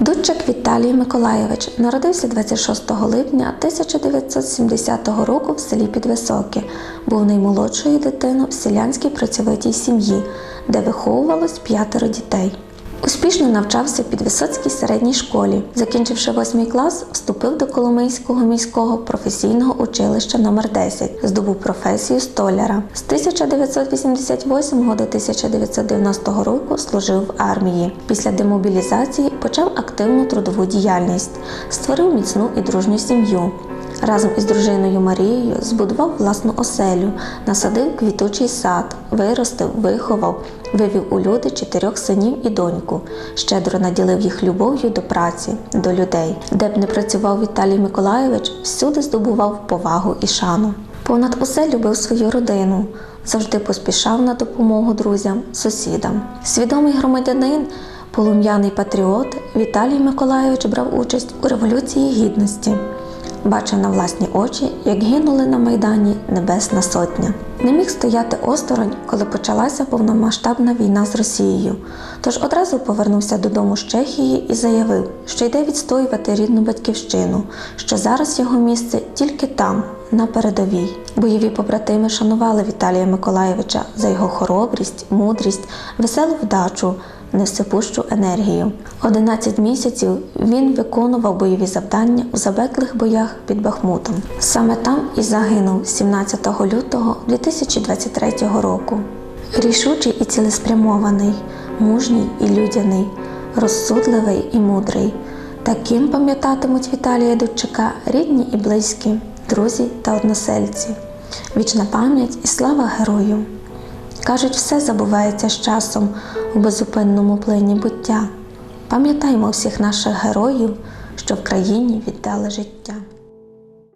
Дудчик Віталій Миколаєвич народився 26 липня 1970 року в селі Підвисоке. Був наймолодшою дитиною в селянській працьовитій сім'ї, де виховувалось п'ятеро дітей. Успішно навчався в Підвисоцькій середній школі. Закінчивши восьмий клас, вступив до Коломийського міського професійного училища номер 10 здобув професію столяра. З 1988 до 1990 року служив в армії. Після демобілізації почав активну трудову діяльність, створив міцну і дружню сім'ю. Разом із дружиною Марією збудував власну оселю, насадив квітучий сад, виростив, виховав, вивів у люди чотирьох синів і доньку, щедро наділив їх любов'ю до праці, до людей. Де б не працював Віталій Миколайович, всюди здобував повагу і шану. Понад усе любив свою родину, завжди поспішав на допомогу друзям, сусідам. Свідомий громадянин, полум'яний патріот Віталій Миколайович брав участь у Революції Гідності. Бачив на власні очі, як гинули на Майдані Небесна Сотня. Не міг стояти осторонь, коли почалася повномасштабна війна з Росією. Тож одразу повернувся додому з Чехії і заявив, що йде відстоювати рідну батьківщину, що зараз його місце тільки там, на передовій. Бойові побратими шанували Віталія Миколаєвича за його хоробрість, мудрість, веселу вдачу, невсипущу енергію. 11 місяців він виконував бойові завдання у запеклих боях під Бахмутом. Саме там і загинув 17 лютого 2023 року. Рішучий і цілеспрямований, мужній і людяний, розсудливий і мудрий. Таким пам'ятатимуть Віталія Дудчика рідні і близькі, друзі та односельці. Вічна пам'ять і слава герою. Кажуть, все забувається з часом у безупинному плині буття. Пам'ятаймо всіх наших героїв, що в країні віддали життя.